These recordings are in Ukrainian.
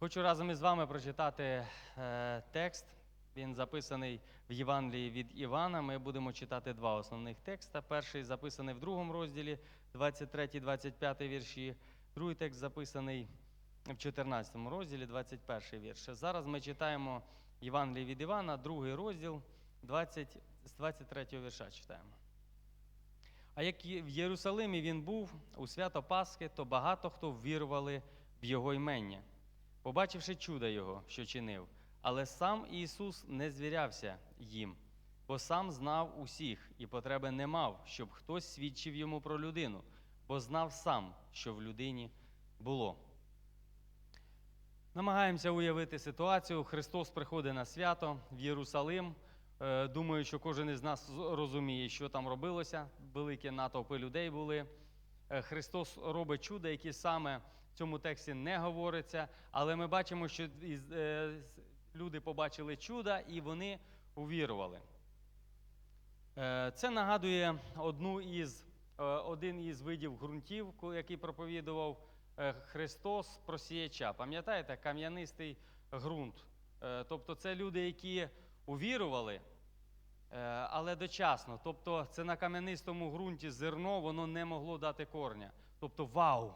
Хочу разом із вами прочитати е, текст. Він записаний в Євангелії від Івана. Ми будемо читати два основних текста. Перший записаний в другому розділі, 23-25 вірші. Другий текст записаний в 14 розділі, 21 вірш. Зараз ми читаємо Євангелії від Івана, другий розділ, 20, з 23 вірша читаємо. А як в Єрусалимі він був у свято Пасхи, то багато хто ввірували в його ймення, побачивши чудо його, що чинив. Але сам Ісус не звірявся їм, бо сам знав усіх і потреби не мав, щоб хтось свідчив йому про людину, бо знав сам, що в людині було. Намагаємося уявити ситуацію. Христос приходить на свято в Єрусалим. Е, Думаю, що кожен із нас розуміє, що там робилося. Великі натовпи людей були. Е, Христос робить чуда, які саме цьому тексті не говориться, але ми бачимо, що е, люди побачили чуда і вони увірували. Е, Це нагадує одну із, е, один із видів ґрунтів, який проповідував Христос про сіяча. Пам'ятаєте, кам'янистий ґрунт. Тобто це люди, які увірували, але дочасно. Тобто це на кам'янистому ґрунті зерно, воно не могло дати корня. Тобто, вау!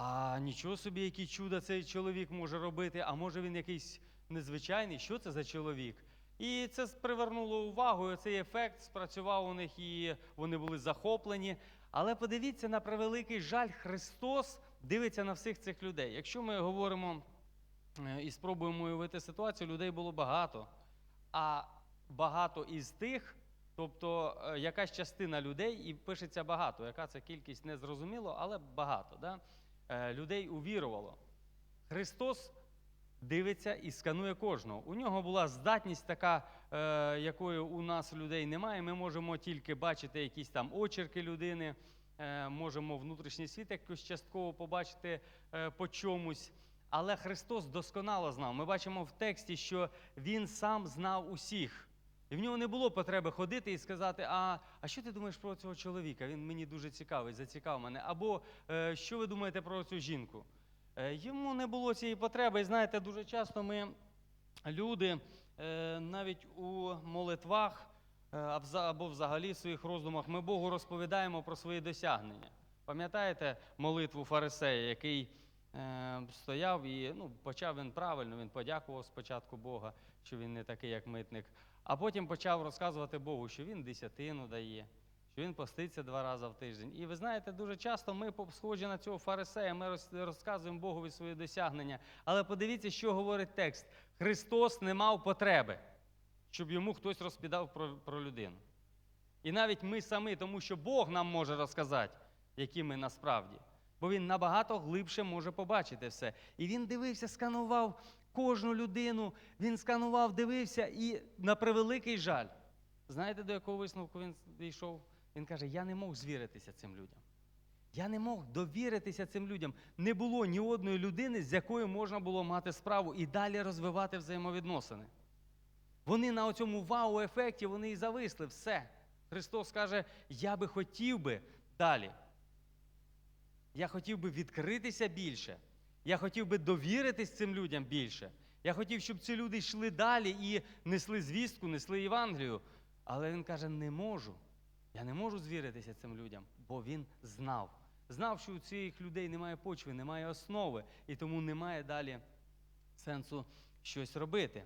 А нічого собі, які чуда цей чоловік може робити, а може він якийсь незвичайний, що це за чоловік? І це привернуло увагу, і цей ефект спрацював у них, і вони були захоплені. Але подивіться, на превеликий жаль, Христос дивиться на всіх цих людей. Якщо ми говоримо е, і спробуємо уявити ситуацію, людей було багато. А багато із тих, тобто е, якась частина людей, і пишеться багато. Яка це кількість не зрозуміло, але багато. Да? Е, Людей увірувало. Христос дивиться і сканує кожного. У нього була здатність така, е, якої у нас людей немає. Ми можемо тільки бачити якісь там очерки людини, е, можемо внутрішній світ якось частково побачити по чомусь. Але Христос досконало знав. Ми бачимо в тексті, що Він сам знав усіх. І в нього не було потреби ходити і сказати: А, а що ти думаєш про цього чоловіка? Він мені дуже цікавий, зацікав мене. Або е, що ви думаєте про цю жінку? Е, Йому не було цієї потреби. І знаєте, дуже часто ми, люди, е, навіть у молитвах або взагалі в своїх роздумах, ми Богу розповідаємо про свої досягнення. Пам'ятаєте молитву фарисея, який стояв і ну, почав він правильно, він подякував спочатку Бога, що він не такий, як митник, а потім почав розказувати Богу, що він десятину дає, що він поститься два рази в тиждень. І ви знаєте, дуже часто ми схожі на цього фарисея, ми розказуємо Богові свої досягнення. Але подивіться, що говорить текст: Христос не мав потреби, щоб йому хтось розповідав про, про людину. І навіть ми самі, тому що Бог нам може розказати, які ми насправді. Бо він набагато глибше може побачити все. І він дивився, сканував кожну людину, він сканував, дивився, і на превеликий жаль. Знаєте, до якого висновку він дійшов? Він каже: Я не мог звіритися цим людям. Я не мог довіритися цим людям. Не було ні одної людини, з якою можна було мати справу і далі розвивати взаємовідносини. Вони на цьому вау-ефекті вони і зависли. Все. Христос каже: я би хотів би далі. Я хотів би відкритися більше. Я хотів би довіритись цим людям більше. Я хотів, щоб ці люди йшли далі і несли звістку, несли Євангелію. Але він каже: не можу. Я не можу звіритися цим людям, бо він знав. Знав, що у цих людей немає почви, немає основи, і тому немає далі сенсу щось робити.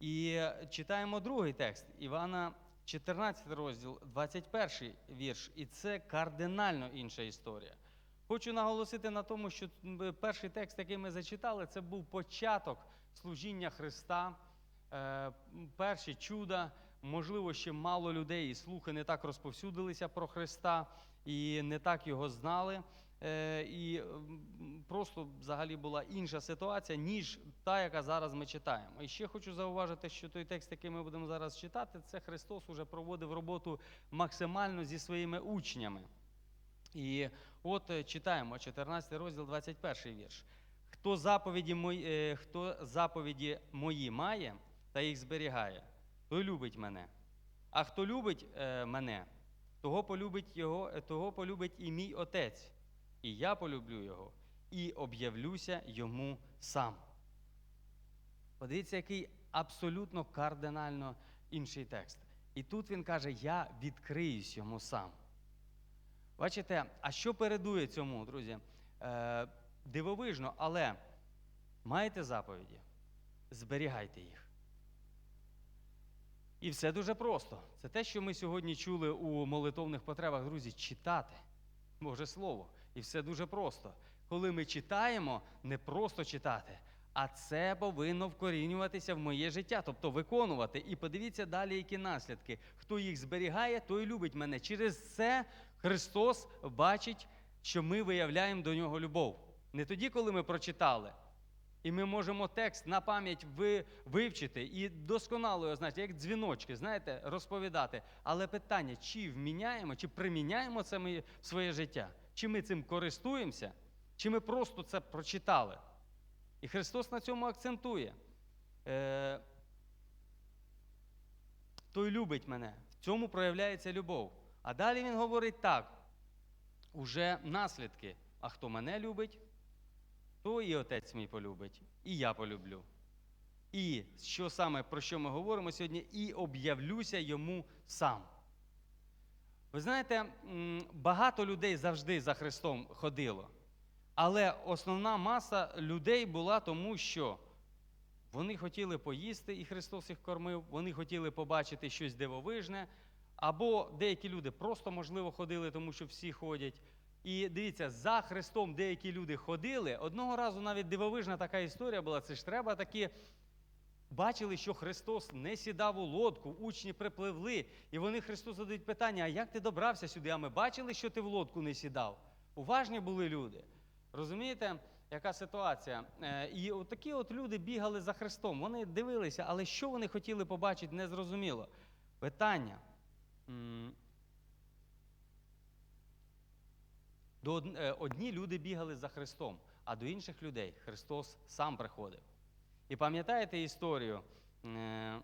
І читаємо другий текст Івана, 14 розділ, 21 вірш. І це кардинально інша історія. Хочу наголосити на тому, що перший текст, який ми зачитали, це був початок служіння Христа, е, м, перші чуда. Можливо, ще мало людей і слухи не так розповсюдилися про Христа і не так його знали. Е, І просто взагалі була інша ситуація, ніж та, яка зараз ми читаємо. І ще хочу зауважити, що той текст, який ми будемо зараз читати, це Христос уже проводив роботу максимально зі своїми учнями. І от е, читаємо 14 розділ, 21 вірш. Хто заповіді, мої, е, хто заповіді мої має та їх зберігає, той любить мене. А хто любить е, мене, того полюбить, його, того полюбить і мій отець, і я полюблю його, і об'явлюся йому сам. Подивіться, який абсолютно кардинально інший текст. І тут він каже: Я відкриюсь йому сам. Бачите, а що передує цьому, друзі? Е, дивовижно, але маєте заповіді, зберігайте їх. І все дуже просто. Це те, що ми сьогодні чули у молитовних потребах, друзі, читати Боже Слово. І все дуже просто. Коли ми читаємо, не просто читати, а це повинно вкорінюватися в моє життя, тобто виконувати. І подивіться далі, які наслідки. Хто їх зберігає, той любить мене. Через це Христос бачить, що ми виявляємо до нього любов. Не тоді, коли ми прочитали. І ми можемо текст на пам'ять ви, вивчити і досконало його знати, як дзвіночки, знаєте, розповідати. Але питання, чи вміняємо, чи приміняємо це ми в своє життя, чи ми цим користуємося, чи ми просто це прочитали. І Христос на цьому акцентує. Е, той любить мене. В цьому проявляється любов. А далі він говорить так: уже наслідки. А хто мене любить, то і отець мій полюбить, і я полюблю. І що саме про що ми говоримо сьогодні, і об'явлюся йому сам. Ви знаєте, багато людей завжди за Христом ходило. Але основна маса людей була тому, що вони хотіли поїсти, і Христос їх кормив, вони хотіли побачити щось дивовижне, або деякі люди просто, можливо, ходили, тому що всі ходять. І дивіться, за Христом деякі люди ходили. Одного разу навіть дивовижна така історія була. Це ж треба такі. Бачили, що Христос не сідав у лодку, учні припливли, і вони Христу задають питання: а як ти добрався сюди? А ми бачили, що ти в лодку не сідав. Уважні були люди. Розумієте, яка ситуація? Е, І от такі от люди бігали за Христом. Вони дивилися, але що вони хотіли побачити, не зрозуміло. Питання. До е, одні люди бігали за Христом, а до інших людей Христос сам приходив. І пам'ятаєте історію? Е,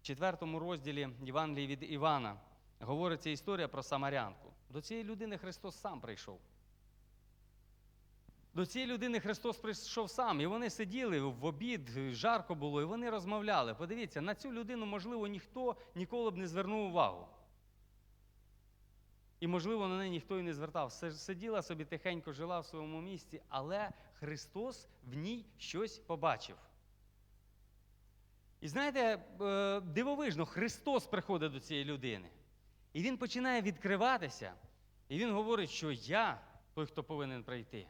В четвертому розділі Євангелії від Івана говориться історія про Самарянку. До цієї людини Христос сам прийшов. До цієї людини Христос прийшов сам, і вони сиділи в обід, жарко було, і вони розмовляли. Подивіться, на цю людину, можливо, ніхто ніколи б не звернув увагу. І, можливо, на неї ніхто і не звертав. Сиділа собі тихенько, жила в своєму місці, але Христос в ній щось побачив. І знаєте, е, дивовижно, Христос приходить до цієї людини. І він починає відкриватися, і він говорить, що я той, хто повинен прийти.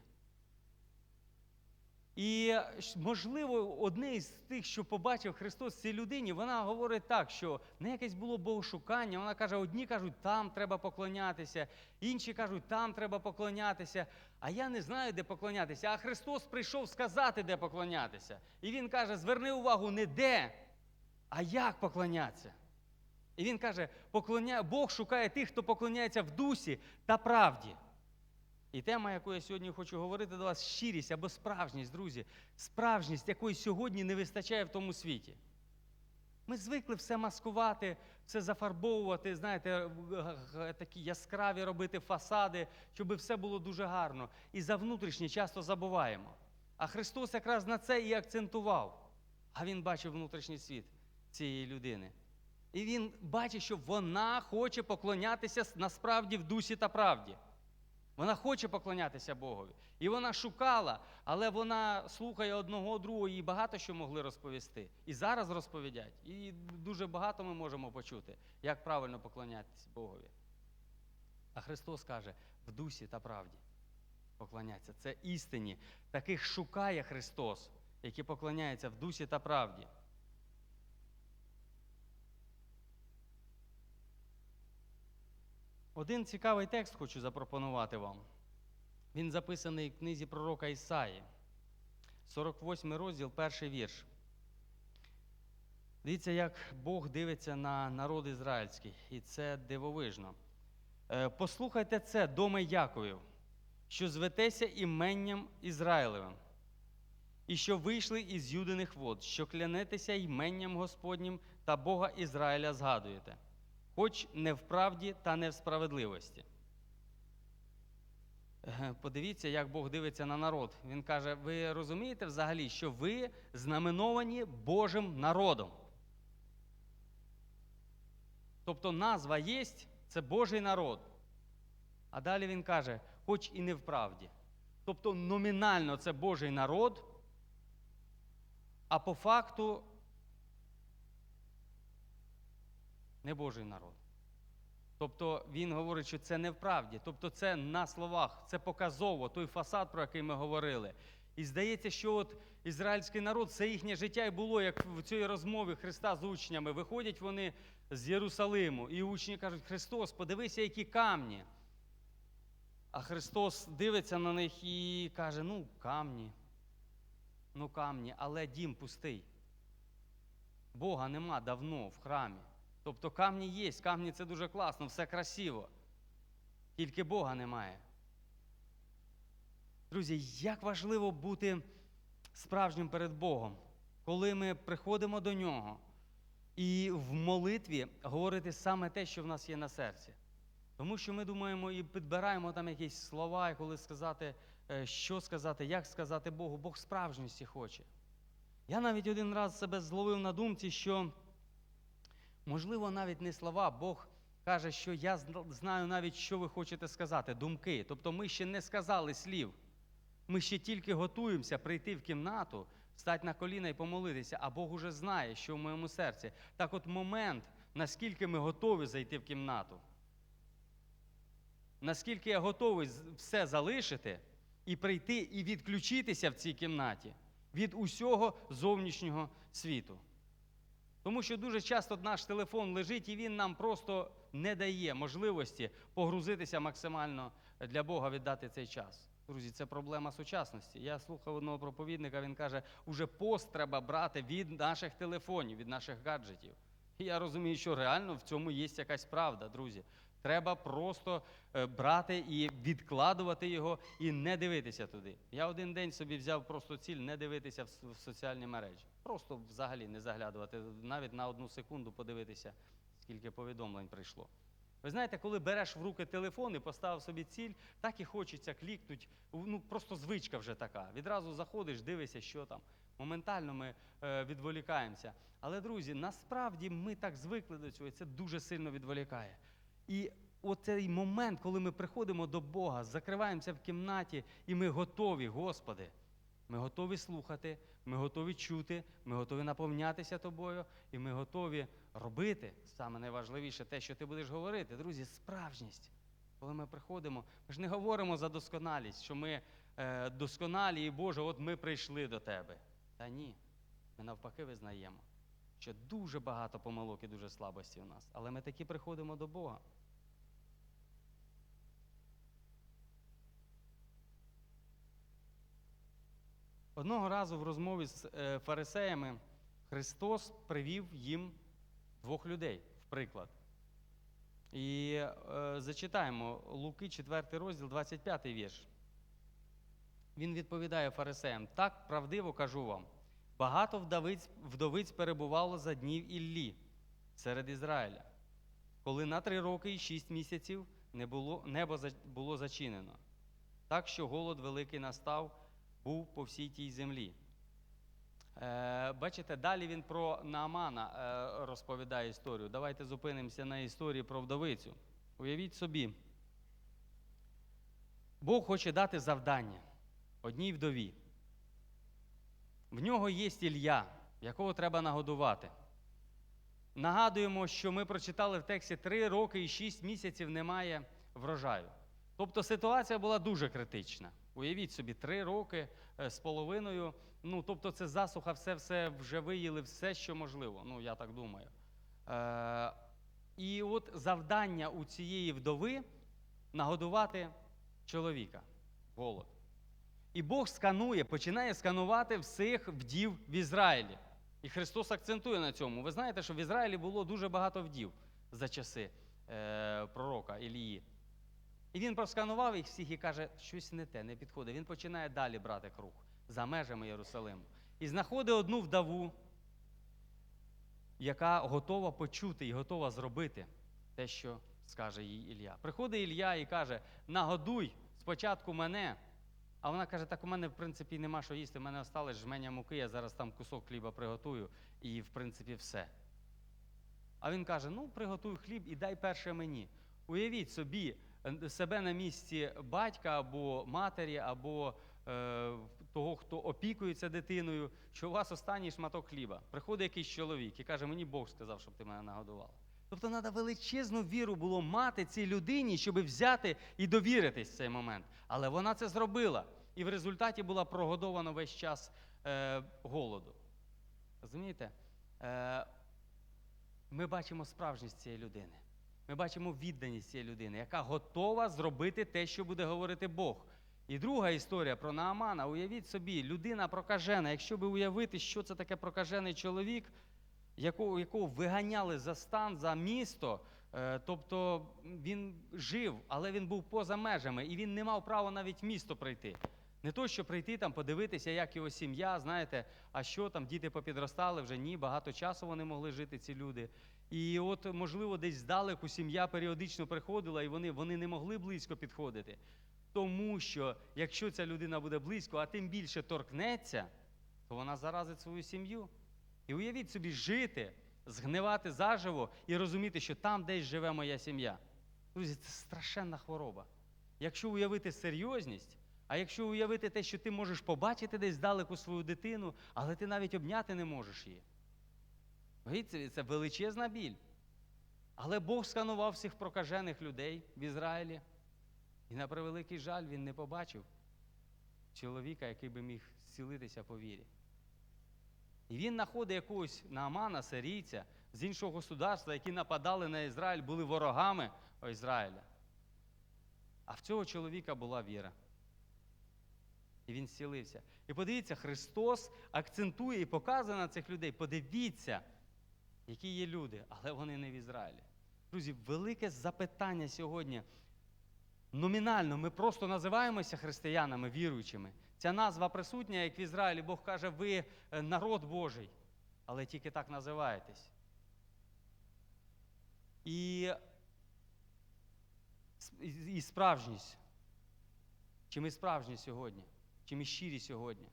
І, можливо, одне із тих, що побачив Христос цій людині, вона говорить так, що не якесь було богошукання. Вона каже: одні кажуть, там треба поклонятися, інші кажуть, там треба поклонятися. А я не знаю, де поклонятися. А Христос прийшов сказати, де поклонятися. І Він каже: зверни увагу не де, а як поклонятися. І він каже. Бог шукає тих, хто поклоняється в дусі та правді. І тема, яку я сьогодні хочу говорити до вас, щирість або справжність, друзі. Справжність, якої сьогодні не вистачає в тому світі. Ми звикли все маскувати, все зафарбовувати, знаєте, г- г- такі яскраві робити фасади, щоб все було дуже гарно. І за внутрішнє часто забуваємо. А Христос якраз на це і акцентував. А Він бачив внутрішній світ цієї людини. І він бачить, що вона хоче поклонятися насправді в дусі та правді. Вона хоче поклонятися Богові. І вона шукала, але вона слухає одного другого, їй багато що могли розповісти. І зараз розповідять. І дуже багато ми можемо почути, як правильно поклонятися Богові. А Христос каже, в дусі та правді поклоняться. Це істині. Таких шукає Христос, які поклоняються в дусі та правді. Один цікавий текст хочу запропонувати вам. Він записаний в книзі пророка Ісаї, 48 розділ, перший вірш. Дивіться, як Бог дивиться на народ ізраїльський, і це дивовижно. Е, Послухайте це, доме Яковів, що зветеся іменням Ізраїлевим, і що вийшли із юдиних вод, що клянетеся іменням Господнім та Бога Ізраїля згадуєте хоч не в правді та не в справедливості. Подивіться, як Бог дивиться на народ. Він каже: ви розумієте взагалі, що ви знаменовані Божим народом? Тобто назва єсть це Божий народ. А далі він каже, хоч і не в правді. Тобто номінально це Божий народ, а по факту не Божий народ. Тобто він говорить, що це не в правді. Тобто це на словах, це показово, той фасад, про який ми говорили. І здається, що от ізраїльський народ, це їхнє життя і було, як в цій розмові Христа з учнями. Виходять вони з Єрусалиму, і учні кажуть, Христос, подивися, які камні. А Христос дивиться на них і каже: ну, камні, ну камні, але дім пустий. Бога нема давно в храмі. Тобто камні є, камні це дуже класно, все красиво. Тільки Бога немає. Друзі, як важливо бути справжнім перед Богом, коли ми приходимо до Нього і в молитві говорити саме те, що в нас є на серці. Тому що ми думаємо і підбираємо там якісь слова, і коли сказати, е, що сказати, як сказати Богу, Бог справжності хоче. Я навіть один раз себе зловив на думці, що, можливо, навіть не слова, Бог каже, що я знаю навіть, що ви хочете сказати, думки. Тобто ми ще не сказали слів. Ми ще тільки готуємося прийти в кімнату, стати на коліна і помолитися, а Бог уже знає, що в моєму серці. Так от момент, наскільки ми готові зайти в кімнату, наскільки я готовий все залишити і прийти і відключитися в цій кімнаті від усього зовнішнього світу. Тому що дуже часто наш телефон лежить і він нам просто не дає можливості погрузитися максимально для Бога віддати цей час. Друзі, це проблема сучасності. Я слухав одного проповідника, він каже, уже пост треба брати від наших телефонів, від наших гаджетів. І я розумію, що реально в цьому є якась правда, друзі. Треба просто е, брати і відкладувати його і не дивитися туди. Я один день собі взяв просто ціль не дивитися в, соціальні мережі. Просто взагалі не заглядувати, навіть на одну секунду подивитися, скільки повідомлень прийшло. Ви знаєте, коли береш в руки телефон і поставив собі ціль, так і хочеться клікнути. Ну просто звичка вже така. Відразу заходиш, дивишся, що там. Моментально ми е, відволікаємося. Але, друзі, насправді ми так звикли до цього, і це дуже сильно відволікає. І оцей момент, коли ми приходимо до Бога, закриваємося в кімнаті, і ми готові, Господи. Ми готові слухати, ми готові чути, ми готові наповнятися тобою, і ми готові робити саме найважливіше те, що ти будеш говорити. Друзі, справжність. Коли ми приходимо, ми ж не говоримо за досконалість, що ми е, досконалі і Боже, от ми прийшли до тебе. Та ні. Ми навпаки визнаємо, що дуже багато помилок і дуже слабості у нас. Але ми таки приходимо до Бога. Одного разу в розмові з е, фарисеями Христос привів їм двох людей, в приклад. І е, зачитаємо Луки, 4 розділ, 25 вірш. Він відповідає фарисеям: так правдиво кажу вам, багато вдовиць, вдовиць перебувало за днів Іллі серед Ізраїля, коли на три роки і шість місяців не було, небо було зачинено, так що голод великий настав, був по всій тій землі. Е, бачите, далі він про Наамана е, розповідає історію. Давайте зупинимося на історії про вдовицю. Уявіть собі, Бог хоче дати завдання одній вдові. В нього є Ілля, якого треба нагодувати. Нагадуємо, що ми прочитали в тексті три роки і шість місяців немає врожаю. Тобто ситуація була дуже критична. Уявіть собі, три роки е, з половиною. Ну, тобто, це засуха, все все вже виїли, все, що можливо. Ну, я так думаю. Е, і от завдання у цієї вдови нагодувати чоловіка. Голод. І Бог сканує, починає сканувати всіх вдів в Ізраїлі. І Христос акцентує на цьому. Ви знаєте, що в Ізраїлі було дуже багато вдів за часи е, пророка Ілії. І він просканував їх всіх і каже, щось не те, не підходить. Він починає далі брати круг за межами Єрусалиму. І знаходить одну вдову, яка готова почути і готова зробити те, що скаже їй Ілля. Приходить Ілля і каже: нагодуй спочатку мене. А вона каже: так у мене, в принципі, нема що їсти, в мене осталось жменя муки, я зараз там кусок хліба приготую, і в принципі все. А він каже: ну, приготуй хліб і дай перше мені. Уявіть собі е, себе на місці батька або матері, або е, того, хто опікується дитиною, що у вас останній шматок хліба. Приходить якийсь чоловік і каже, мені Бог сказав, щоб ти мене нагодувала. Тобто треба величезну віру було мати цій людині, щоб взяти і довіритись в цей момент. Але вона це зробила. І в результаті була прогодована весь час е, голоду. Розумієте? Е, ми бачимо справжність цієї людини. Ми бачимо відданість цієї людини, яка готова зробити те, що буде говорити Бог. І друга історія про Наамана. Уявіть собі, людина прокажена. Якщо би уявити, що це таке прокажений чоловік, якого, якого виганяли за стан, за місто, е, тобто він жив, але він був поза межами, і він не мав права навіть в місто прийти. Не то, що прийти там, подивитися, як його сім'я, знаєте, а що там, діти попідростали, вже ні, багато часу вони могли жити, ці люди. І от, можливо, десь здалеку сім'я періодично приходила, і вони, вони не могли близько підходити. Тому що якщо ця людина буде близько, а тим більше торкнеться, то вона заразить свою сім'ю. І уявіть собі, жити, згнивати заживо і розуміти, що там десь живе моя сім'я. Друзі, це страшенна хвороба. Якщо уявити серйозність, а якщо уявити те, що ти можеш побачити десь здалеку свою дитину, але ти навіть обняти не можеш її. Уявіть, Це величезна біль. Але Бог сканував всіх прокажених людей в Ізраїлі. І на превеликий жаль він не побачив чоловіка, який би міг зцілитися по вірі. І він знаходить якогось Наамана, сирійця з іншого государства, які нападали на Ізраїль, були ворогами Ізраїля. А в цього чоловіка була віра. І він зцілився. І подивіться, Христос акцентує і показує на цих людей. Подивіться, які є люди, але вони не в Ізраїлі. Друзі, велике запитання сьогодні. Номінально ми просто називаємося християнами, віруючими. Ця назва присутня, як в Ізраїлі, Бог каже, ви е, народ Божий, але тільки так називаєтесь. І, і справжність. Чи ми справжні сьогодні? Чи ми щирі сьогодні?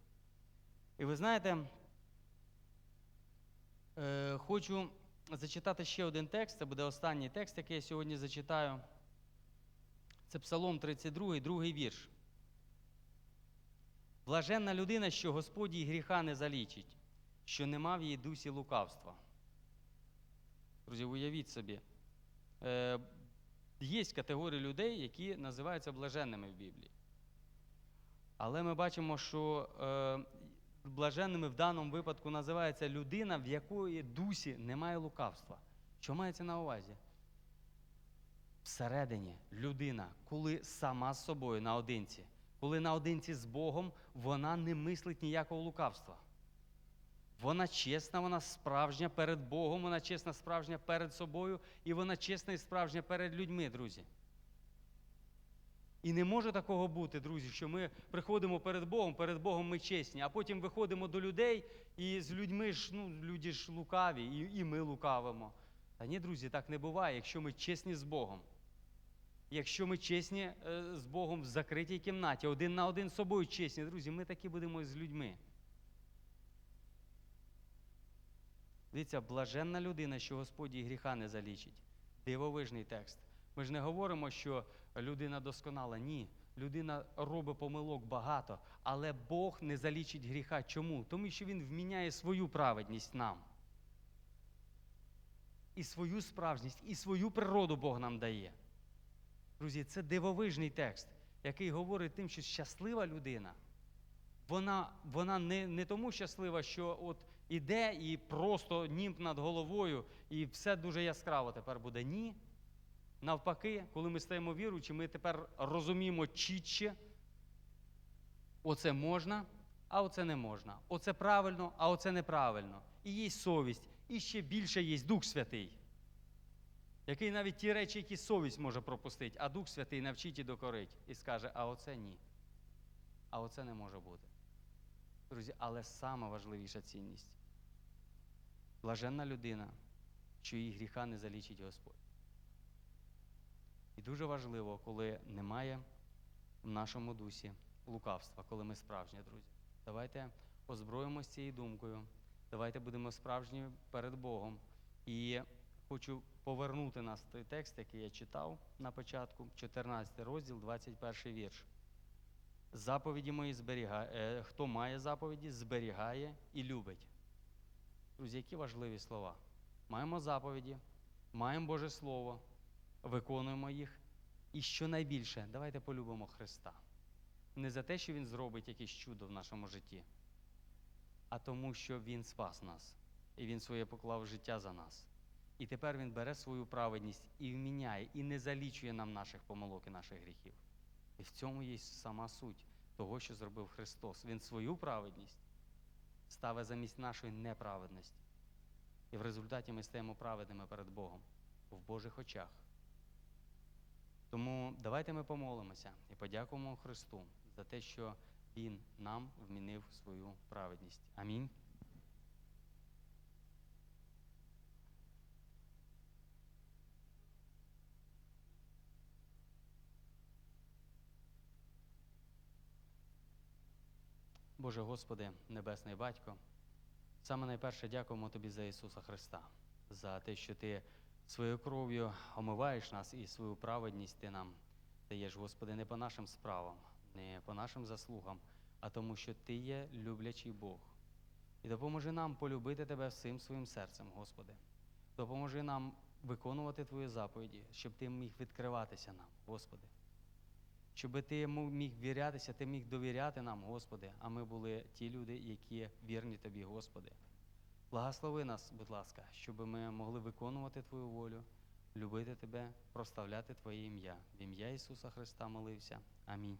І ви знаєте, е, хочу зачитати ще один текст. Це буде останній текст, який я сьогодні зачитаю. Це Псалом 32, другий вірш. Блаженна людина, що Господь їй гріха не залічить, що нема в її дусі лукавства. Друзі, уявіть собі, е, є категорії людей, які називаються блаженними в Біблії. Але ми бачимо, що е, блаженними в даному випадку називається людина, в якої дусі немає лукавства. Що мається на увазі? Всередині людина, коли сама з собою наодинці, коли наодинці з Богом, вона не мислить ніякого лукавства. Вона чесна, вона справжня перед Богом, вона чесна, справжня перед собою, і вона чесна і справжня перед людьми, друзі. І не може такого бути, друзі, що ми приходимо перед Богом, перед Богом ми чесні, а потім виходимо до людей, і з людьми ж, ну, люди ж лукаві, і, і ми лукавимо. Та ні, друзі, так не буває, якщо ми чесні з Богом. Якщо ми чесні е, з Богом в закритій кімнаті, один на один з собою чесні, друзі, ми такі будемо з людьми. Дивіться, блаженна людина, що Господь їй гріха не залічить. Дивовижний текст. Ми ж не говоримо, що людина досконала. Ні. Людина робить помилок багато, але Бог не залічить гріха. Чому? Тому що Він вміняє свою праведність нам. І свою справжність, і свою природу Бог нам дає. Друзі, це дивовижний текст, який говорить тим, що щаслива людина. Вона вона не не тому щаслива, що от іде і просто німб над головою, і все дуже яскраво тепер буде. Ні. Навпаки, коли ми стаємо віруючі, ми тепер розуміємо чітче, оце можна, а оце не можна. Оце правильно, а оце неправильно. І є совість, і ще більше є Дух Святий, який навіть ті речі, які совість може пропустити, а Дух Святий навчить і докорить, і скаже, а оце ні. А оце не може бути. Друзі, але сама важливіша цінність. Блаженна людина, її гріха не залічить Господь. І дуже важливо, коли немає в нашому дусі лукавства, коли ми справжні, друзі. Давайте озброїмось цією думкою. Давайте будемо справжні перед Богом. І хочу повернути нас в той текст, який я читав на початку, 14 розділ, 21 вірш. Заповіді мої зберігає, е, хто має заповіді, зберігає і любить. Друзі, які важливі слова. Маємо заповіді, маємо Боже Слово, виконуємо їх. І що найбільше, давайте полюбимо Христа. Не за те, що Він зробить якесь чудо в нашому житті, а тому, що Він спас нас, і Він своє поклав життя за нас. І тепер Він бере свою праведність і вміняє, і не залічує нам наших помилок і наших гріхів. І в цьому є сама суть того, що зробив Христос. Він свою праведність ставить замість нашої неправедності. І в результаті ми стаємо праведними перед Богом в Божих очах. Тому давайте ми помолимося і подякуємо Христу за те, що Він нам вмінив свою праведність. Амінь. Боже Господи, Небесний Батько, саме найперше дякуємо Тобі за Ісуса Христа, за те, що Ти своєю кров'ю омиваєш нас і свою праведність Ти нам даєш, Господи, не по нашим справам, не по нашим заслугам, а тому, що Ти є люблячий Бог. І допоможи нам полюбити Тебе всім своїм серцем, Господи. Допоможи нам виконувати Твої заповіді, щоб Ти міг відкриватися нам, Господи. Щоб ти міг вірятися, ти міг довіряти нам, Господи, а ми були ті люди, які вірні Тобі, Господи. Благослови нас, будь ласка, щоб ми могли виконувати Твою волю, любити Тебе, проставляти Твоє ім'я. В ім'я Ісуса Христа молився. Амінь.